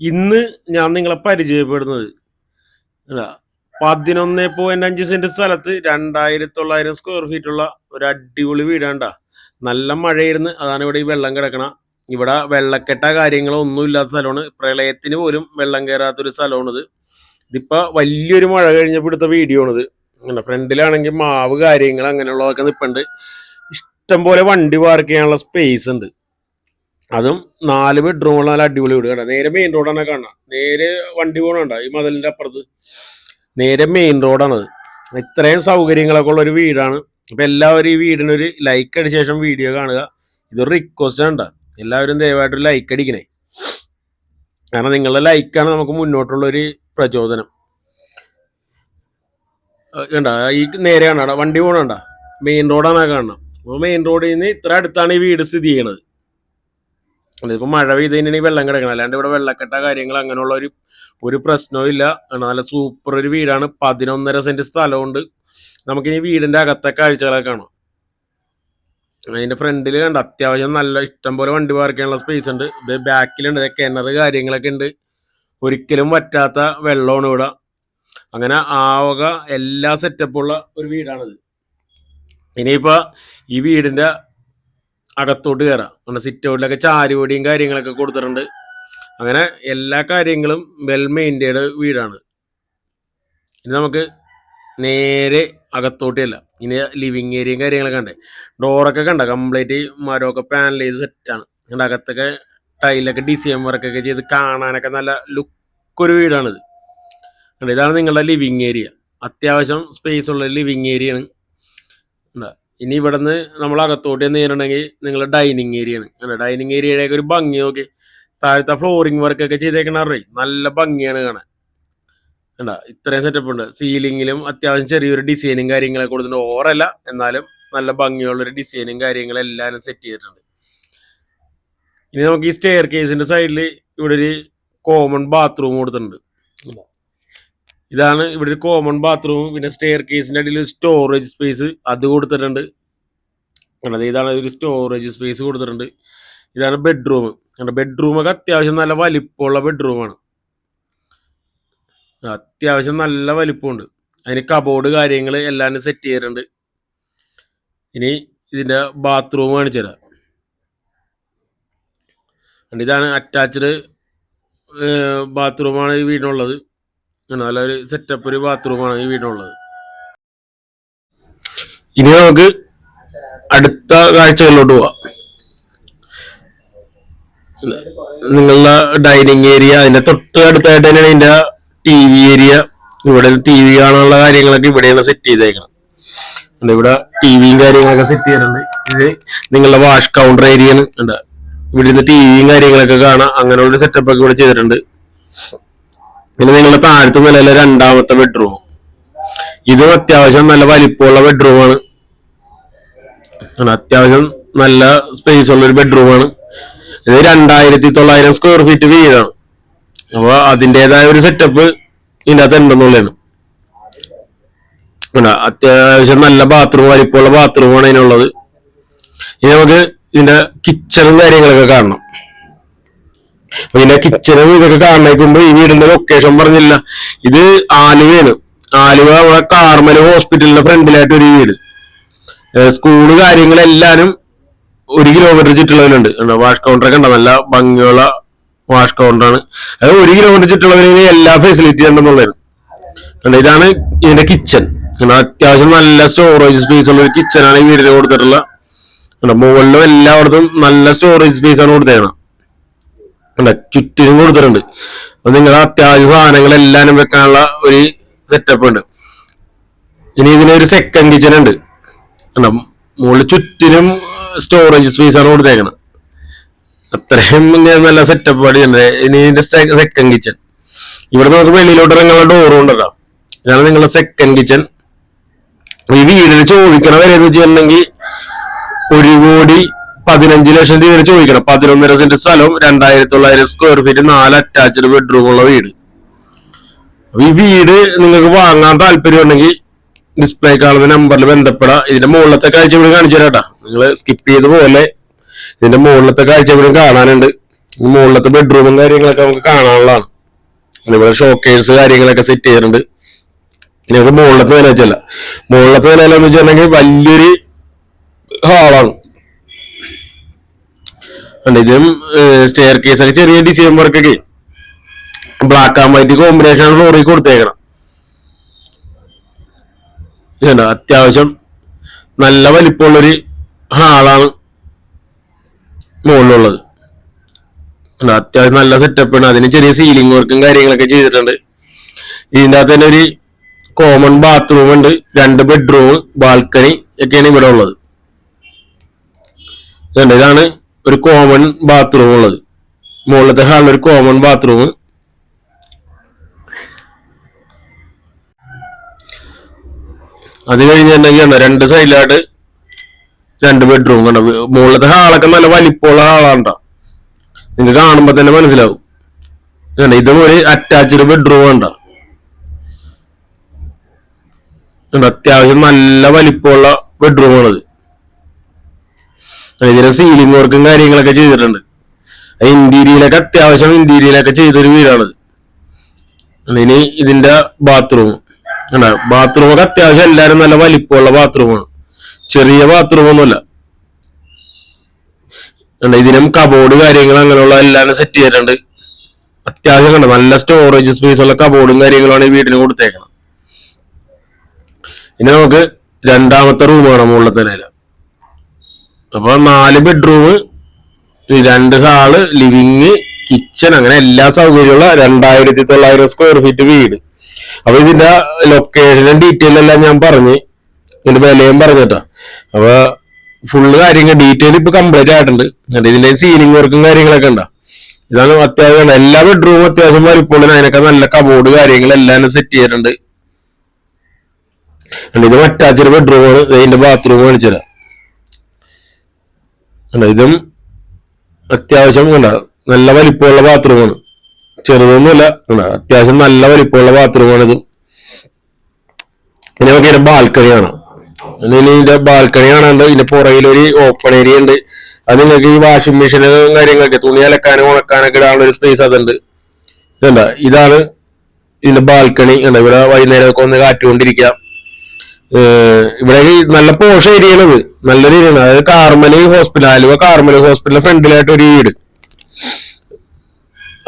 ഇന്ന് ഞാൻ നിങ്ങളെ പരിചയപ്പെടുന്നത്. പതിനൊന്ന് പോയിന്റ് അഞ്ച് സെന്റ് സ്ഥലത്ത് രണ്ടായിരത്തി തൊള്ളായിരം സ്ക്വയർ ഫീറ്റ് ഉള്ള ഒരു അടിപൊളി വീടാണ്ടാ. നല്ല മഴയായിരുന്നു അതാണ് ഇവിടെ ഈ വെള്ളം കിടക്കണ. ഇവിടെ വെള്ളക്കെട്ട കാര്യങ്ങളോ ഒന്നും ഇല്ലാത്ത സ്ഥലമാണ്. പ്രളയത്തിന് പോലും വെള്ളം കയറാത്തൊരു ഇത് ഇതിപ്പോ വലിയൊരു മഴ കഴിഞ്ഞപ്പോൾ എടുത്ത വീഡിയോ ആണിത്. അങ്ങനെ ഫ്രണ്ടിലാണെങ്കിൽ മാവ് കാര്യങ്ങൾ അങ്ങനെയുള്ളതൊക്കെ നിൽപ്പുണ്ട് ഇഷ്ടംപോലെ വണ്ടി പാർക്ക് ചെയ്യാനുള്ള സ്പേസ് ഉണ്ട്. അതും നാല് ബെഡ്റൂമുള്ള നല്ല അടിപൊളി വീട് കണ്ട? നേരെ മെയിൻ റോഡാണ് കാണുക നേരെ വണ്ടി പോകണണ്ട ഈ മതിലിന്റെ അപ്പുറത്ത്. നേരെ മെയിൻ റോഡാണത് ഇത്രയും സൗകര്യങ്ങളൊക്കെ ഉള്ള ഒരു വീടാണ്. അപ്പൊ എല്ലാവരും ഈ വീടിനൊരു ലൈക്ക് അടിച്ച ശേഷം വീഡിയോ കാണുക. ഇതൊരു റിക്വസ്റ്റ് ആണ് ട്ടാ. എല്ലാവരും ദയവായിട്ട് ഒരു ലൈക്ക് അടിക്കണേ. കാരണം നിങ്ങളുടെ ലൈക്കാണ് നമുക്ക് മുന്നോട്ടുള്ള ഒരു പ്രചോദനം. കണ്ട? ഈ നേരെ കാണാ വണ്ടി പോകണണ്ട മെയിൻ റോഡാണ് കാണണം അപ്പോൾ മെയിൻ റോഡിൽ നിന്ന് ഇത്ര അടുത്താണ് ഈ വീട് സ്ഥിതി ചെയ്യണത്. ഇതിപ്പോ മഴ പെയ്ത് കഴിഞ്ഞാൽ വെള്ളം കിടക്കണം. അല്ലാണ്ട് ഇവിടെ വെള്ളക്കെട്ട കാര്യങ്ങൾ അങ്ങനെയുള്ള ഒരു ഒരു പ്രശ്നവും ഇല്ല. നല്ല സൂപ്പർ ഒരു വീടാണ്. പതിനൊന്നര സെന്റ് സ്ഥലമുണ്ട്. നമുക്കിനി വീടിന്റെ അകത്തെ കാഴ്ചകളൊക്കെ കാണാം. അതിന്റെ ഫ്രണ്ടിൽ കണ്ട? അത്യാവശ്യം നല്ല ഇഷ്ടം പോലെ വണ്ടി പാർക്ക് ചെയ്യാനുള്ള സ്പേസ് ഉണ്ട്. ഇത് ബാക്കിലുണ്ട് കിണർ കാര്യങ്ങളൊക്കെ ഉണ്ട്. ഒരിക്കലും പറ്റാത്ത വെള്ളമാണ് ഇവിടെ. അങ്ങനെ ആവക എല്ലാ സെറ്റപ്പുള്ള ഒരു വീടാണിത്. ഇനിയിപ്പോ ഈ വീടിന്റെ അകത്തോട്ട് കയറാം നമ്മുടെ സിറ്റ് ഔട്ടിലൊക്കെ കാര്യങ്ങളൊക്കെ കൊടുത്തിട്ടുണ്ട്. അങ്ങനെ എല്ലാ കാര്യങ്ങളും വെൽ മെയിന്റേഡ് വീടാണ്. ഇനി നമുക്ക് നേരെ അകത്തോട്ട് ചെല്ലാം. ഇനി ലിവിങ് ഏരിയയും കാര്യങ്ങളൊക്കെ ഉണ്ട് ഡോറൊക്കെ കണ്ട? കംപ്ലീറ്റ് മരമൊക്കെ പാനൽ ചെയ്ത് സെറ്റാണ് അതിന്റെ അകത്തൊക്കെ ടൈലൊക്കെ ഡിസൈൻ വർക്കൊക്കെ ചെയ്ത് കാണാനൊക്കെ നല്ല ലുക്ക് ഒരു വീടാണിത്. ഇതാണ് നിങ്ങളുടെ ലിവിങ് ഏരിയ അത്യാവശ്യം സ്പേസ് ഉള്ള ലിവിങ് ഏരിയയാണ് കണ്ടോ, ഇനി ഇവിടുന്ന് നമ്മൾ അകത്തോട്ട് നേരിടണമെങ്കിൽ നിങ്ങൾ ഡൈനിങ് ഏരിയ ആണ്. ഡൈനിങ് ഏരിയയിലേക്ക് ഒരു ഭംഗി നോക്കി. താഴത്തെ ഫ്ലോറിംഗ് വർക്ക് ഒക്കെ ചെയ്തേക്കണ അറിയ? നല്ല ഭംഗിയാണ് കാണാൻ. കണ്ട? ഇത്രയും സെറ്റപ്പ് ഉണ്ട്. സീലിങ്ങിലും അത്യാവശ്യം ചെറിയൊരു ഡിസൈനും കാര്യങ്ങളൊക്കെ കൊടുത്തിട്ടുണ്ട്. ഓറല്ല എന്നാലും നല്ല ഭംഗിയുള്ളൊരു ഡിസൈനും കാര്യങ്ങളും എല്ലാവരും സെറ്റ് ചെയ്തിട്ടുണ്ട്. ഇനി നമുക്ക് ഈ സ്റ്റെയർ കേസിന്റെ സൈഡിൽ ഇവിടെ ഒരു കോമൺ ബാത്റൂം കൊടുത്തിട്ടുണ്ട്. ഇതാണ് ഇവിടെ ഒരു കോമൺ ബാത്റൂം പിന്നെ സ്റ്റെയർ കേസിന്റെ അടിയിൽ സ്റ്റോറേജ് സ്പേസ് അത് കൊടുത്തിട്ടുണ്ട്. കണ്ടത് ഇതാണ് ഒരു സ്റ്റോറേജ് സ്പേസ് കൊടുത്തിട്ടുണ്ട്. ഇതാണ് ബെഡ്റൂം കണ്ട ബെഡ്റൂമൊക്കെ അത്യാവശ്യം നല്ല വലിപ്പമുള്ള ബെഡ്റൂമാണ് അത്യാവശ്യം നല്ല വലിപ്പമുണ്ട്. അതിന് കബോർഡ് കാര്യങ്ങൾ എല്ലാം സെറ്റ് ചെയ്തിട്ടുണ്ട്. ഇനി ഇതിന്റെ ബാത്റൂം കാണിച്ചു തരാം. ഇതാണ് അറ്റാച്ച്ഡ് ബാത്റൂമാണ് ഈ വീടിനുള്ളത്. ആണ് നല്ലൊരു സെറ്റപ്പ് ഒരു ബാത്റൂമാണ് ഈ വീടിനുള്ളത്. ഇനി നമുക്ക് അടുത്ത കാഴ്ചകളിലോട്ട് പോവാം. നിങ്ങളുടെ ഡൈനിങ് ഏരിയ അതിന്റെ തൊട്ട് അടുത്തായിട്ട് തന്നെയാണ് ഇതിന്റെ ടി വി ഏരിയ ഇവിടെ ടി വി കാണാനുള്ള കാര്യങ്ങളൊക്കെ ഇവിടെയാണ് സെറ്റ് ചെയ്തേക്കണം ഇവിടെ ടി വിയും കാര്യങ്ങളൊക്കെ സെറ്റ് ചെയ്തിട്ടുണ്ട്. ഇത് നിങ്ങളുടെ വാഷ് കൗണ്ടർ ഏരിയ ഉണ്ട് ഇവിടെ നിന്ന് ടി വിയും കാര്യങ്ങളൊക്കെ കാണാം. അങ്ങനെയുള്ള സെറ്റപ്പ് ഒക്കെ ഇവിടെ ചെയ്തിട്ടുണ്ട്. പിന്നെ നിങ്ങളുടെ താഴത്തെ നിലയിലെ രണ്ടാമത്തെ ബെഡ്റൂം ഇതും അത്യാവശ്യം നല്ല വലിപ്പമുള്ള ബെഡ്റൂമാണ് അത്യാവശ്യം നല്ല സ്പേസ് ഉള്ള ഒരു ബെഡ്റൂമാണ് ഇത് രണ്ടായിരത്തി തൊള്ളായിരം സ്ക്വയർ ഫീറ്റ് വീടാണ്. അപ്പൊ അതിന്റെതായ ഒരു സെറ്റപ്പ് ഇതിന്റെ അകത്ത് ഉണ്ടെന്നുള്ളതാണ് അത്യാവശ്യം നല്ല ബാത്റൂം വലിപ്പമുള്ള ബാത്റൂമാണ് ഇതിനുള്ളത് ഇനി നമുക്ക് ഇതിന്റെ കിച്ചണും കാര്യങ്ങളൊക്കെ കാണണം. അപ്പൊ ഇതിന്റെ കിച്ചണും ഇതൊക്കെ കാണുമ്പോൾ ഈ വീടിന്റെ ലൊക്കേഷൻ പറഞ്ഞില്ല. ഇത് ആലുവയാണ്. ആലുവ അവിടെ കാർമൽ ഹോസ്പിറ്റലിന്റെ ഫ്രണ്ടിലായിട്ട് ഒരു വീട്. സ്കൂൾ കാര്യങ്ങളെല്ലാരും ഒരു കിലോമീറ്റർ ചുറ്റുള്ളവരുണ്ട്. വാഷ് കൗണ്ടർ ഒക്കെ ഉണ്ടോ. നല്ല ഭംഗിയുള്ള വാഷ് കൗണ്ടറാണ് അത് ഒരു കിലോമീറ്റർ ചുറ്റുള്ളവരിന് എല്ലാ ഫെസിലിറ്റി ഉണ്ടെന്നുള്ളതാണ്. കണ്ടോ, ഇതാണ് ഇതിന്റെ കിച്ചൺ അത്യാവശ്യം നല്ല സ്റ്റോറേജ് സ്പേസ് ഉള്ള ഒരു കിച്ചണാണ് ഈ വീടിന് കൊടുത്തിട്ടുള്ള. മുകളിലും എല്ലായിടത്തും നല്ല സ്റ്റോറേജ് സ്പേസ് ആണ് കൊടുത്തേക്കണം കണ്ടോ, ചുറ്റിനും കൊടുത്തിട്ടുണ്ട് അപ്പൊ നിങ്ങൾ അത്യാവശ്യ സാധനങ്ങൾ എല്ലാനും വെക്കാനുള്ള ഒരു സെറ്റപ്പ് ഉണ്ട്. ഇനി ഇതിനൊരു സെക്കൻഡ് കിച്ചൺ ഉണ്ട്. കണ്ടോ, മുകളിൽ ചുറ്റിനും സ്റ്റോറേജ് സ്പേസ് ആണ് കൊടുത്തേക്കണം. അത്രയും നല്ല സെറ്റപ്പ് അടിയുണ്ട് ഇനി ഇതിന്റെ സെക്കൻഡ് കിച്ചൺ ഇവിടെ നമുക്ക് വെളിയിലോട്ട് ഇറങ്ങാനുള്ള ഡോറും ഉണ്ടല്ലോ. ഇതാണ് നിങ്ങളുടെ സെക്കൻഡ് കിച്ചൺ ഈ വീടിന് ചോദിക്കണ വരെ വെച്ചിട്ടുണ്ടെങ്കിൽ ഒരു കോടി പതിനഞ്ച് ലക്ഷം രൂപ ചോദിക്കണം. പതിനൊന്നര സെന്റ് സ്ഥലവും രണ്ടായിരത്തി തൊള്ളായിരം സ്ക്വയർ ഫീറ്റ് നാല് അറ്റാച്ച്ഡ് ബെഡ്റൂം ഉള്ള വീട്. ഈ വീട് നിങ്ങൾക്ക് വാങ്ങാൻ താല്പര്യം ഉണ്ടെങ്കിൽ ഡിസ്പ്ലേ കാണുന്ന നമ്പറിൽ ബന്ധപ്പെടാം. ഇതിന്റെ മുകളിലത്തെ കാഴ്ച കൂടി കാണിച്ചു തരാട്ടാ. നിങ്ങൾ സ്കിപ്പ് ചെയ്ത പോലെ ഇതിന്റെ മുകളിലത്തെ കാഴ്ച കൂടി കാണാനുണ്ട്. മുകളിലത്തെ ബെഡ്റൂമും കാര്യങ്ങളൊക്കെ നമുക്ക് കാണാനുള്ളതാണ്. ഇവിടെ ഷോക്കേഴ്സ് കാര്യങ്ങളൊക്കെ സെറ്റ് ചെയ്തിട്ടുണ്ട്. ഇനി മുകളിലത്തെ നില വെച്ചല്ല മുകളിലത്തെ നില എന്ന് വെച്ചിട്ടുണ്ടെങ്കിൽ വലിയൊരു ഹാളാണ് ഉണ്ട് ഇതിലും സ്റ്റെയർ കേസ് ഒക്കെ ചെറിയ ഡിസൈൻ വർക്കൊക്കെ ബ്ലാക്ക് ആൻഡ് വൈറ്റ് കോമ്പിനേഷൻ ഫ്ലോറിൽ കൊടുത്തേക്കണം അത്യാവശ്യം നല്ല വലിപ്പമുള്ളൊരു ഹാളാണ് മുകളിലുള്ളത്. അത്യാവശ്യം നല്ല സെറ്റപ്പാണ് അതിന് ചെറിയ സീലിംഗ് വർക്കും കാര്യങ്ങളൊക്കെ ചെയ്തിട്ടുണ്ട്. ഇതിന്റെ അകത്ത് തന്നെ ഒരു കോമൺ ബാത്റൂം ഉണ്ട്. രണ്ട് ബെഡ്റൂം ബാൽക്കണി ഒക്കെയാണ് ഇവിടെ ഉള്ളത്. ഇതാണ് ഒരു കോമൺ ബാത്റൂം ഉള്ളത്. മുകളിലത്തെ ഹാളിൽ ഒരു കോമൺ ബാത്റൂം അത് കഴിഞ്ഞിട്ടുണ്ടെങ്കിൽ രണ്ട് സൈഡിലായിട്ട് രണ്ട് ബെഡ്റൂം കണ്ട മുകളിലത്തെ ഹാളൊക്കെ നല്ല വലിപ്പമുള്ള ഹാളാണ്ട നിങ്ങൾക്ക് കാണുമ്പോ തന്നെ മനസ്സിലാവും. കണ്ട ഇതും ഒരു അറ്റാച്ച്ഡ് ബെഡ്റൂം വേണ്ട അത്യാവശ്യം നല്ല വലിപ്പമുള്ള ബെഡ്റൂമാണത് ഇതിന് സീലിംഗ് വർക്കും കാര്യങ്ങളൊക്കെ ചെയ്തിട്ടുണ്ട്. ഇന്റീരിയലൊക്കെ അത്യാവശ്യം ഇന്റീരിയലൊക്കെ ചെയ്തൊരു വീടാണ് ഇനി ഇതിന്റെ ബാത്റൂം ബാത്റൂം ഒക്കെ അത്യാവശ്യം എല്ലാരും നല്ല വലിപ്പമുള്ള ബാത്റൂമാണ് ചെറിയ ബാത്റൂം ഒന്നുമല്ല. കണ്ടോ, ഇതിനും കബോർഡ് കാര്യങ്ങൾ അങ്ങനെയുള്ള എല്ലാം സെറ്റ് ചെയ്തിട്ടുണ്ട്. അത്യാവശ്യം കണ്ട നല്ല സ്റ്റോറേജ് സ്പേസ് ഉള്ള കബോർഡും കാര്യങ്ങളാണ് ഈ വീടിന് കൊടുത്തേക്കണം ഇനി നമുക്ക് രണ്ടാമത്തെ റൂമാണ് മുകളിലത്തെ നില അപ്പൊ നാല് ബെഡ്റൂം രണ്ട് ഹാൾ ലിവിങ് കിച്ചൺ അങ്ങനെ എല്ലാ സൗകര്യമുള്ള രണ്ടായിരത്തി തൊള്ളായിരം സ്ക്വയർ ഫീറ്റ് വീട്. അപ്പൊ ഇതിന്റെ ലൊക്കേഷനും ഡീറ്റെയിൽ എല്ലാം ഞാൻ പറഞ്ഞ് ഇതിന്റെ വിലയും പറഞ്ഞിട്ടാ അപ്പൊ ഫുള്ള് കാര്യങ്ങൾ ഡീറ്റെയിൽ ഇപ്പൊ കംപ്ലീറ്റ് ആയിട്ടുണ്ട്. ഇതിന്റെ സീലിംഗ് വർക്കും കാര്യങ്ങളൊക്കെ ഉണ്ടാ? ഇതാണ് അത്യാവശ്യം എല്ലാ ബെഡ്റൂമും അത്യാവശ്യം വലിപ്പമുള്ള അതിനൊക്കെ നല്ല കബോർഡ് കാര്യങ്ങളെല്ലാം സെറ്റ് ചെയ്തിട്ടുണ്ട്. ഇത് മറ്റാച്ചൊരു ബെഡ്റൂമാണ് ഇതിന്റെ ബാത്റൂം കാണിച്ചുതരാം. ഇതും അത്യാവശ്യം കണ്ട നല്ല വലിപ്പമുള്ള ബാത്റൂമാണ്. ചെറുതൊന്നുമല്ല അത്യാവശ്യം നല്ല വലിപ്പമുള്ള ബാത്റൂമാണ് ഇത്. ഇനി നമുക്ക് ഇതിന്റെ ബാൽക്കണി കാണാം. ഇതിന്റെ ബാൽക്കണി കാണാണ്ട് ഇതിന്റെ പുറകിൽ ഒരു ഓപ്പൺ ഏരിയ ഉണ്ട്. അത് നിങ്ങൾക്ക് ഈ വാഷിംഗ് മെഷീനും കാര്യങ്ങളൊക്കെ തുണി അലക്കാനും ഉണക്കാനൊക്കെ ഇടാനുള്ള ഒരു സ്പേസ് അതുണ്ട്. ഇതണ്ട ഇതാണ് ഇതിന്റെ ബാൽക്കണി. ഇവിടെ വൈകുന്നേരമൊക്കെ ഒന്ന് കാറ്റുകൊണ്ടിരിക്കാം ഇവിടെ നല്ല പോഷ ഏരിയയാണിത് നല്ലൊരു ഏരിയയാണ്. അതായത് കാർമൽ ഹോസ്പിറ്റൽ ആലുവ കാർമൽ ഹോസ്പിറ്റലിന്റെ ഫ്രണ്ടിലായിട്ട് ഒരു വീട്.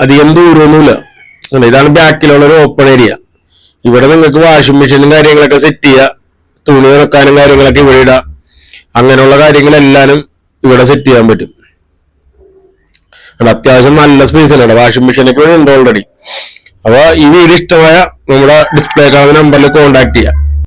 അധികം ദൂരമൊന്നുമില്ല. ഇതാണ് ബാക്കിലുള്ള ഒരു ഓപ്പൺ ഏരിയ ഇവിടെ നിങ്ങൾക്ക് വാഷിംഗ് മെഷീനും കാര്യങ്ങളൊക്കെ സെറ്റ് ചെയ്യാം. തുണി ഇറക്കാനും കാര്യങ്ങളൊക്കെ ഇവിടെ ഇടാം. അങ്ങനെയുള്ള കാര്യങ്ങളെല്ലാനും ഇവിടെ സെറ്റ് ചെയ്യാൻ പറ്റും. അത്യാവശ്യം നല്ല സ്പേസ് ആണ് വാഷിംഗ് മെഷീനൊക്കെ ഇവിടെ ഉണ്ട് ഓൾറെഡി അപ്പൊ ഈ വീട് ഇഷ്ടമായ നമ്മുടെ ഡിസ്പ്ലേ കാണുന്ന നമ്പറിൽ കോൺടാക്ട് ചെയ്യാം.